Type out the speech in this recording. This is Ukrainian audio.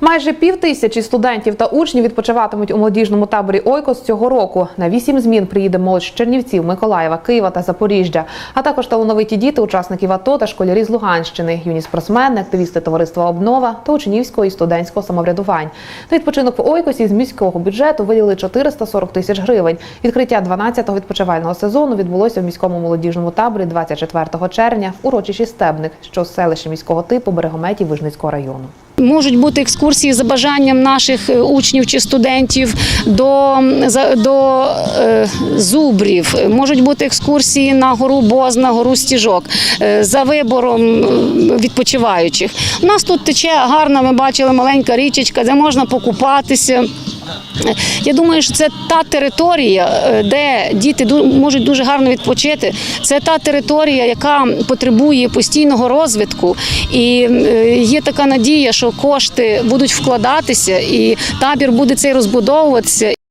Майже пів тисячі студентів та учнів відпочиватимуть у молодіжному таборі Ойкос цього року. На вісім змін приїде молодь з Чернівців, Миколаєва, Києва та Запоріжжя, а також талановиті діти, учасників АТО та школярі з Луганщини, юні спортсмени, активісти товариства Обнова та учнівського і студентського самоврядувань. На відпочинок в Ойкосі з міського бюджету виділили 440 тисяч гривень. Відкриття 12-го відпочивального сезону відбулося в міському молодіжному таборі 24 червня в урочищі Стебник, що селищі міського типу Берегометів Вижницького району. Можуть бути екскурсії за бажанням наших е, учнів чи студентів до, до е, зубрів, можуть бути екскурсії на гору Боз, на гору Стіжок е, за вибором е, відпочиваючих. У нас тут тече гарна, ми бачили маленька річечка, де можна покупатися. Я думаю, що це та територія, е, де діти можуть дуже гарно відпочити. Це та територія, яка потребує постійного розвитку, і е, є така надія, що кошти будуть вкладатися, і табір буде цей розбудовуватися.